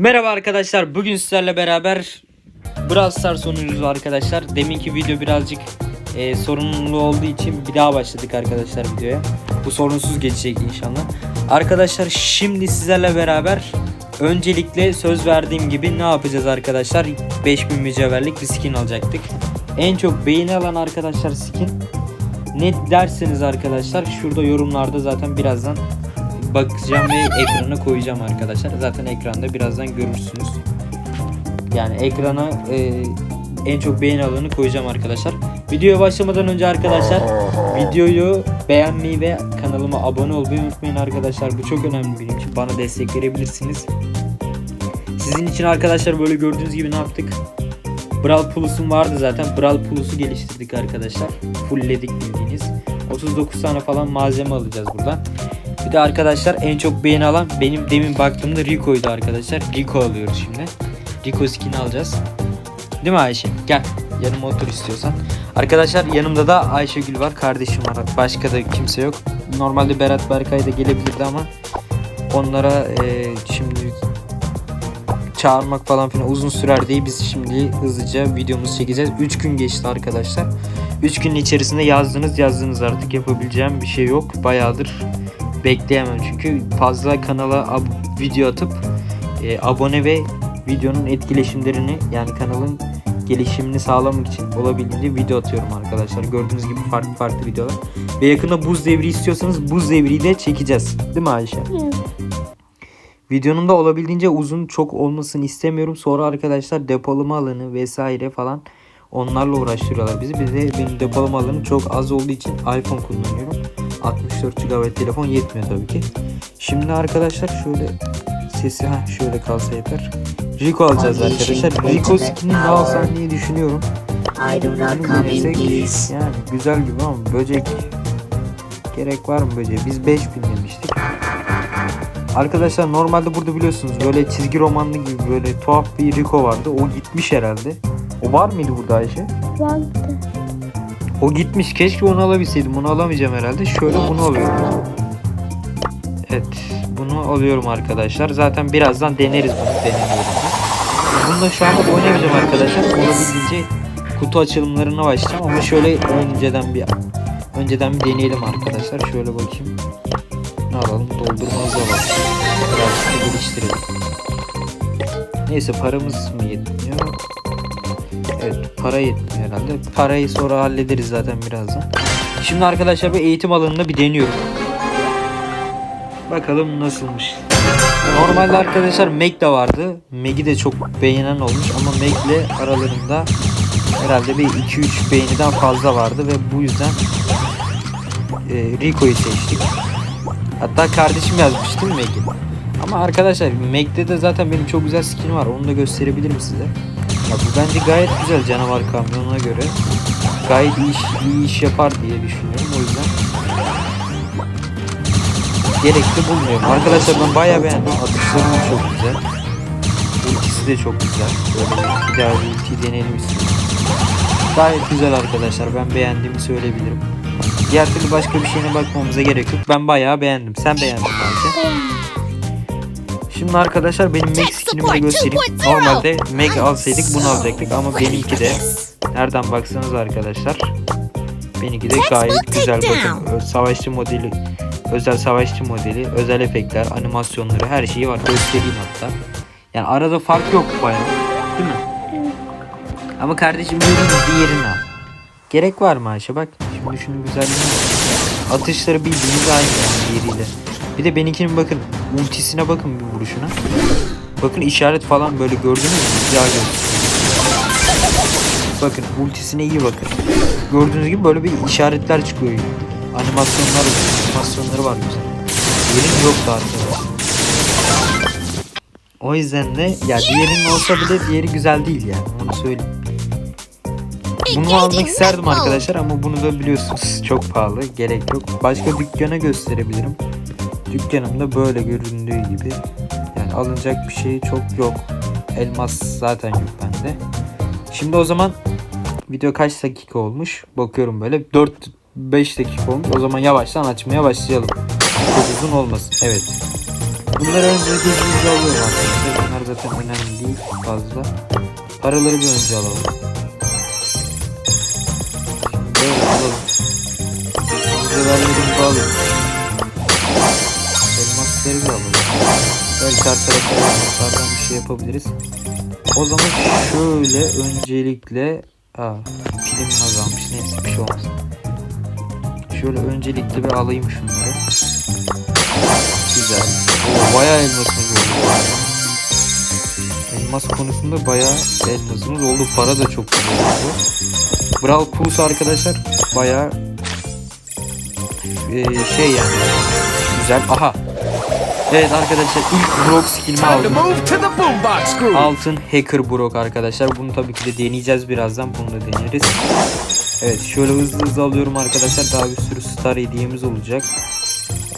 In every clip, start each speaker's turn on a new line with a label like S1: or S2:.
S1: Merhaba arkadaşlar. Bugün sizlerle beraber Brawl Stars oynuyoruz arkadaşlar. Deminki video birazcık e, sorunlu olduğu için bir daha başladık arkadaşlar videoya. Bu sorunsuz geçecek inşallah. Arkadaşlar şimdi sizlerle beraber öncelikle söz verdiğim gibi ne yapacağız arkadaşlar? 5000 mücevherlik bir skin alacaktık. En çok beğeni alan arkadaşlar skin ne derseniz arkadaşlar şurada yorumlarda zaten birazdan bakacağım ve ekrana koyacağım arkadaşlar. Zaten ekranda birazdan görürsünüz. Yani ekrana e, en çok beğeni alanı koyacağım arkadaşlar. Videoya başlamadan önce arkadaşlar videoyu beğenmeyi ve kanalıma abone olmayı unutmayın arkadaşlar. Bu çok önemli benim için. Bana destek verebilirsiniz. Sizin için arkadaşlar böyle gördüğünüz gibi ne yaptık? Brawl Plus'um vardı zaten. Brawl Plus'u geliştirdik arkadaşlar. Fullledik bildiğiniz. 39 tane falan malzeme alacağız buradan. Bir de arkadaşlar en çok beğeni alan benim demin baktığımda Rico'ydu arkadaşlar. Rico alıyoruz şimdi. Rico skin alacağız. Değil mi Ayşe? Gel. Yanıma otur istiyorsan. Arkadaşlar yanımda da Ayşegül var. Kardeşim var. Başka da kimse yok. Normalde Berat Berkay da gelebilirdi ama onlara e, şimdi çağırmak falan filan uzun sürer diye biz şimdi hızlıca videomuzu çekeceğiz. 3 gün geçti arkadaşlar. 3 günün içerisinde yazdınız yazdınız artık yapabileceğim bir şey yok. Bayağıdır bekleyemem çünkü fazla kanala ab- video atıp e, abone ve videonun etkileşimlerini yani kanalın gelişimini sağlamak için olabildiğince video atıyorum arkadaşlar. Gördüğünüz gibi farklı farklı videolar. Ve yakında buz devri istiyorsanız buz devriyi de çekeceğiz. Değil mi Ayşe? Videonun da olabildiğince uzun çok olmasını istemiyorum. Sonra arkadaşlar depolama alanı vesaire falan onlarla uğraştırıyorlar bizi. Bir de benim depolama alanı çok az olduğu için iPhone kullanıyorum. 64 GB telefon yetmiyor tabii ki. Şimdi arkadaşlar şöyle sesi ha şöyle kalsa yeter. Rico alacağız arkadaşlar. Rico skinini ne alsam diye düşünüyorum.
S2: Peace.
S1: yani güzel gibi ama böcek gerek var mı böceğe? Biz 5000 demiştik. Arkadaşlar normalde burada biliyorsunuz böyle çizgi romanlı gibi böyle tuhaf bir Rico vardı. O gitmiş herhalde. O var mıydı burada Ayşe?
S3: Vardı.
S1: O gitmiş. Keşke onu alabilseydim. Bunu alamayacağım herhalde. Şöyle bunu alıyorum. Evet. Bunu alıyorum arkadaşlar. Zaten birazdan deneriz bunu. Denemiyorum. Bunu da şu anda oynamayacağım arkadaşlar. Olabildiğince kutu açılımlarına başlayacağım ama şöyle önceden bir önceden bir deneyelim arkadaşlar. Şöyle bakayım. Ne alalım? Doldurmamızı alalım. Birazcık geliştirelim. Neyse paramız mı yetmiyor? Evet para yetmiyor herhalde. Parayı sonra hallederiz zaten birazdan. Şimdi arkadaşlar bir eğitim alanında bir deniyorum. Bakalım nasılmış. Normalde arkadaşlar Meg de vardı. Meg'i de çok beğenen olmuş ama Meg'le aralarında herhalde bir 2-3 beğeniden fazla vardı ve bu yüzden e, Rico'yu seçtik. Hatta kardeşim yazmıştı Meg'i. Ama arkadaşlar Meg'de de zaten benim çok güzel skin var. Onu da gösterebilirim size. Ya bu bence gayet güzel canavar kamyonuna göre. Gayet iyi iş, iyi iş yapar diye düşünüyorum. O yüzden gerekli bulmuyorum. Arkadaşlar ben bayağı beğendim. Atışları çok güzel. Ultisi de çok güzel. Böyle bir, daha bir ulti deneyelim istiyorum. Gayet güzel arkadaşlar. Ben beğendiğimi söyleyebilirim. Diğer türlü başka bir şeyine bakmamıza gerek yok. Ben bayağı beğendim. Sen beğendin. Şimdi arkadaşlar benim Meg skinimi de göstereyim. Normalde Meg alsaydık bunu alacaktık ama benimki de nereden baksanız arkadaşlar benimki de gayet güzel bakın savaşçı modeli özel savaşçı modeli özel efektler animasyonları her şeyi var göstereyim hatta yani arada fark yok bayağı değil mi? Ama kardeşim birinin diğerini al. Gerek var mı Ayşe bak şimdi şunun güzelliğine bak. Atışları bildiğiniz aynı yani diğeriyle. Bir de benimkinin bakın ultisine bakın bir vuruşuna. Bakın işaret falan böyle gördünüz mü? Güzel gözüküyor. Bakın ultisine iyi bakın. Gördüğünüz gibi böyle bir işaretler çıkıyor. Animasyonlar animasyonları var güzel. Diğerinin yoktu arkadaşlar. O yüzden de ya diğerinin olsa bile diğeri güzel değil yani onu söyleyeyim. Bunu almak isterdim arkadaşlar ama bunu da biliyorsunuz çok pahalı gerek yok. Başka dükkana gösterebilirim. Dükkanımda böyle göründüğü gibi. Yani alınacak bir şey çok yok. Elmas zaten yok bende. Şimdi o zaman video kaç dakika olmuş? Bakıyorum böyle 4 5 dakika olmuş. O zaman yavaştan açmaya başlayalım. Çok uzun olmasın. Evet. Bunları önce gözünüzde alıyorum arkadaşlar. Bunlar zaten önemli değil fazla. Paraları bir önce alalım. Böyle alalım. Mücevherleri bir alalım. Elmasları bir alalım. Belki arkadaşlar bir şey yapabiliriz. O zaman şöyle öncelikle Aa, pilim azalmış neyse bir şey olmaz. Şöyle öncelikle bir alayım şunları. Güzel. Oo, bayağı elmasımız oldu. Elmas konusunda bayağı elmasımız oldu. Para da çok güzel oldu. Brawl Pulse arkadaşlar bayağı eee, şey yani güzel. Aha. Evet arkadaşlar ilk Brock
S2: to
S1: aldım. Altın Hacker Brock arkadaşlar. Bunu tabii ki de deneyeceğiz birazdan. Bunu da deneriz. Evet şöyle hızlı hızlı alıyorum arkadaşlar. Daha bir sürü star hediyemiz olacak.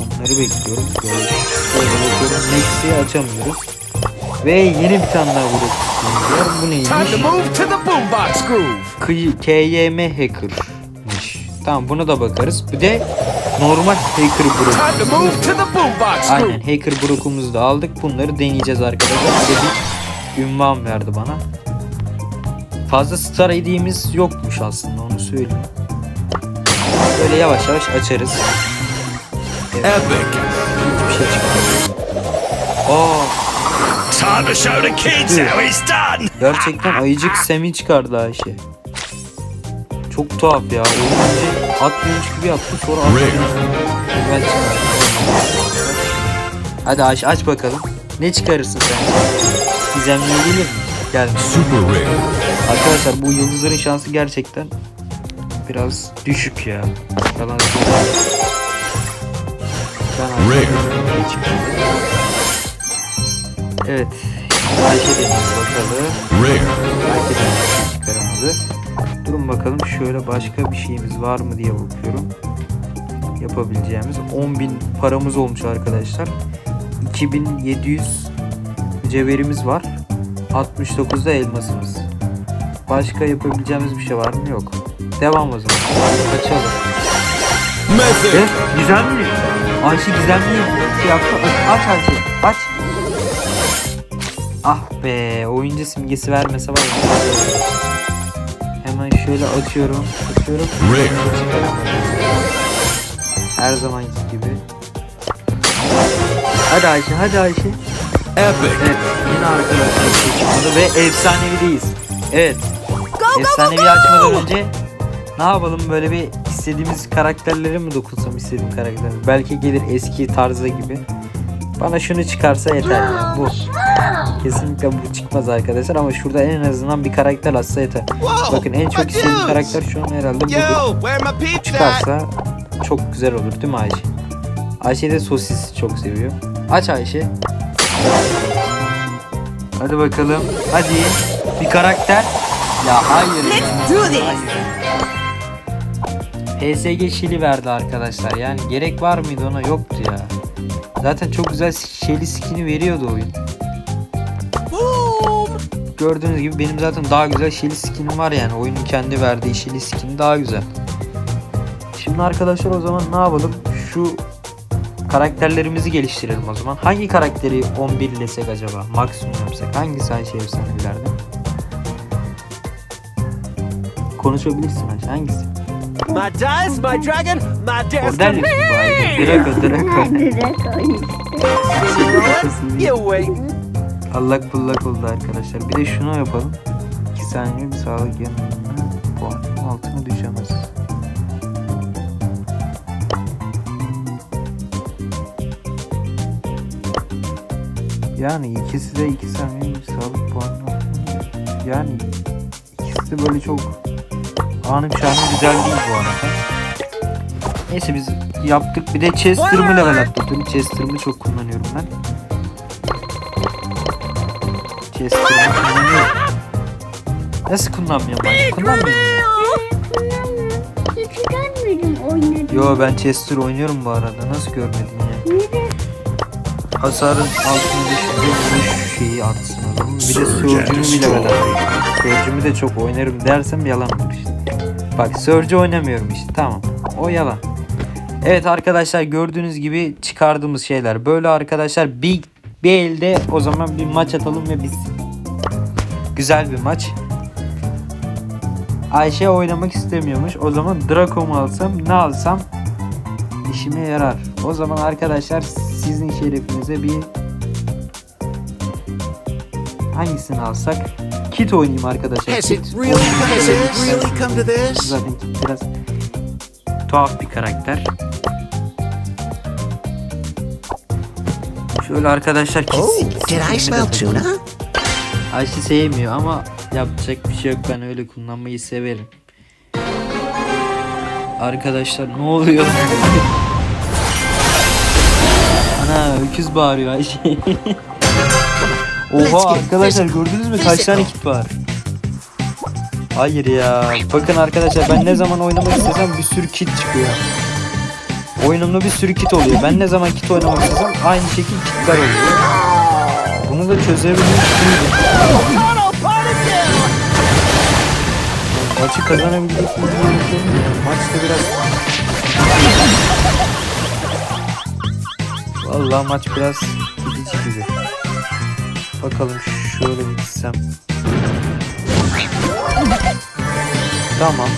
S1: Onları bekliyorum. Böyle, böyle bakıyorum. Next'i açamıyoruz. Ve yeni bir tane daha Brock var. Bu neymiş? KYM Hacker'mış. Tamam buna da bakarız. Bir de normal Hacker
S2: groove.
S1: Aynen Hacker Brock'umuzu da aldık. Bunları deneyeceğiz arkadaşlar. Bir de bir ünvan verdi bana. Fazla star hediyemiz yokmuş aslında onu söyleyeyim. Böyle yavaş yavaş açarız.
S2: Epic.
S1: Hiçbir şey çıkmadı. Aa,
S2: Time to show the kids how it's done.
S1: gerçekten ayıcık Semi çıkardı Ayşe. Çok tuhaf ya. Atmıyormuş gibi yaptı sonra. Hadi Ayşe aç bakalım. Ne çıkarırsın sen? Gizemliye gelir mi? Gelmiş.
S2: Super rare.
S1: Arkadaşlar bu yıldızların şansı gerçekten biraz düşük ya. Yalan. Ben
S2: Rare.
S1: Evet. Ayşe deniyoruz bakalım.
S2: Rare.
S1: Ayşe deniyoruz çıkaramadı. Durun bakalım şöyle başka bir şeyimiz var mı diye bakıyorum. Yapabileceğimiz 10.000 paramız olmuş arkadaşlar. 2700 mücevherimiz var. 69'da elmasımız. Başka yapabileceğimiz bir şey var mı? Yok. Devam o zaman.
S2: Method.
S1: Evet, gizemli. Ayşe gizemli yaptı. Aç, aç Ayşe. Aç. Ah be, oyuncu simgesi vermese var ya. Hemen şöyle açıyorum. Açıyorum. Her zamanki gibi. Hadi Ayşe, hadi Ayşe.
S2: Epic.
S1: Evet, yine arkadaşlar çıkmadı ve efsanevideyiz. Evet. Efsanevi açmadan önce ne yapalım böyle bir istediğimiz karakterlere mi dokunsam istediğim karakter. Belki gelir eski tarzı gibi. Bana şunu çıkarsa yeter ya. Bu. Kesinlikle bu çıkmaz arkadaşlar ama şurada en azından bir karakter atsa yeter. Bakın en çok istediğim karakter şu an herhalde budur. Çıkarsa çok güzel olur değil mi Ayşe? Ayşe de sosis çok seviyor. Aç Ayşe. Hadi bakalım. Hadi. Bir karakter. Ya hayır ya. Hayır. PSG Şili verdi arkadaşlar. Yani gerek var mıydı ona? Yoktu ya. Zaten çok güzel Şeli skin'i veriyordu oyun. Gördüğünüz gibi benim zaten daha güzel Şeli skin'im var yani. Oyunun kendi verdiği Şeli skin'i daha güzel. Şimdi arkadaşlar o zaman ne yapalım? Şu karakterlerimizi geliştirelim o zaman. Hangi karakteri 11 ilesek acaba? Maksimum yapsak. Hangisi Ayşe efsanelerden? Konuşabilirsin Ayşe. Hangisi?
S2: My dice, my dragon, my destiny.
S1: Draco, Draco.
S2: You waiting?
S1: Allak bullak oldu arkadaşlar. Bir de şunu yapalım. 2 saniye bir sağlık yanına puan altına düşemez. Yani ikisi de 2 saniye bir sağlık puanı altına Yani ikisi de böyle çok anım şanım güzel değil bu arada. Neyse biz yaptık. Bir de Chester'ımı level atladım. Chester'ımı çok kullanıyorum ben. Chester'ımı kullanıyorum. Nasıl kullanmıyorum ben? Kullanmıyorum.
S3: Oynadım.
S1: Yo ben Chester oynuyorum bu arada. Nasıl görmedin ya? Hasarın altını düşünce vuruş şeyi artsın o zaman. Bir de Surge'ümü bile ben alayım. Surge'ümü de çok oynarım dersem yalan olur işte. Bak Surge oynamıyorum işte tamam. O yalan. Evet arkadaşlar gördüğünüz gibi çıkardığımız şeyler böyle arkadaşlar bir Bir elde o zaman bir maç atalım ve bitsin. Güzel bir maç. Ayşe oynamak istemiyormuş. O zaman Draco mu alsam ne alsam işime yarar. O zaman arkadaşlar sizin şerefinize bir hangisini alsak? Kit oynayayım arkadaşlar.
S4: Has it really come to this? Really come to this?
S1: Zaten Kit biraz tuhaf bir karakter. Şöyle arkadaşlar Kit
S4: Oh, did I smell tuna?
S1: Ayşe sevmiyor ama yapacak bir şey yok ben öyle kullanmayı severim. Arkadaşlar ne oluyor? Ana öküz bağırıyor Ayşe. Oha arkadaşlar gördünüz mü kaç tane kit var? Hayır ya. Bakın arkadaşlar ben ne zaman oynamak istesem bir sürü kit çıkıyor. Oyunumda bir sürü kit oluyor. Ben ne zaman kit oynamak istesem aynı şekilde kitler oluyor. Bunu da çözebilmek iyiydi. Maçı kazanabilecek bilmiyorum. Maçta biraz... Vallahi maç biraz gidici gibi. Bakalım şöyle bir gitsem. Tamam.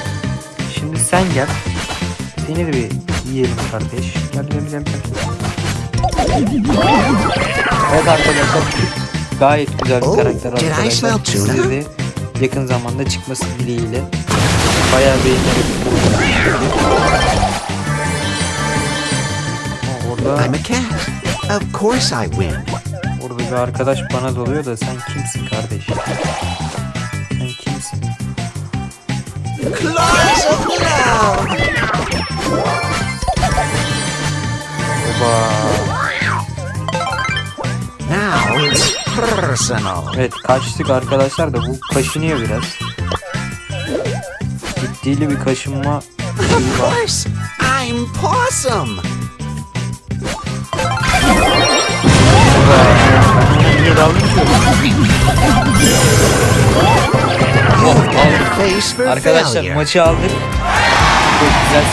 S1: Şimdi sen gel. Seni de bir yiyelim kardeş. Gel gel gel. Evet arkadaşlar gayet güzel bir karakter arkadaşlar. Size de yakın zamanda çıkması dileğiyle. Bayağı beğenerek
S4: I'm a cat. Of course I win.
S1: Bir arkadaş bana doluyor da sen kimsin kardeş? Sen kimsin?
S4: Claws of love!
S1: Oba.
S4: Now it's personal.
S1: Evet kaçtık arkadaşlar da bu kaşınıyor biraz. Ciddiyle bir kaşınma
S4: Of course, I'm Possum.
S1: Niye Arkadaşlar maçı aldık. Çok güzel.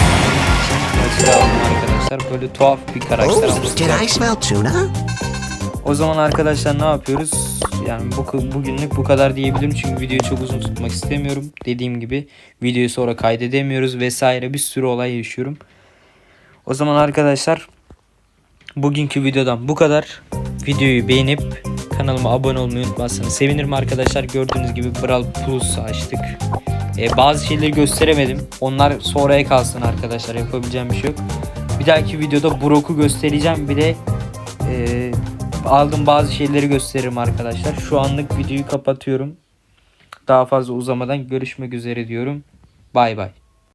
S1: Maçı da aldım arkadaşlar. Böyle tuhaf bir karakter
S4: Oh?
S1: O zaman arkadaşlar ne yapıyoruz? Yani bu bugünlük bu kadar diyebilirim çünkü videoyu çok uzun tutmak istemiyorum. Dediğim gibi videoyu sonra kaydedemiyoruz vesaire bir sürü olay yaşıyorum. O zaman arkadaşlar bugünkü videodan bu kadar. Videoyu beğenip kanalıma abone olmayı unutmazsanız sevinirim arkadaşlar. Gördüğünüz gibi Brawl Plus açtık. Ee, bazı şeyleri gösteremedim. Onlar sonraya kalsın arkadaşlar. Yapabileceğim bir şey yok. Bir dahaki videoda Brock'u göstereceğim. Bir de e, aldığım bazı şeyleri gösteririm arkadaşlar. Şu anlık videoyu kapatıyorum. Daha fazla uzamadan görüşmek üzere diyorum. Bay bay.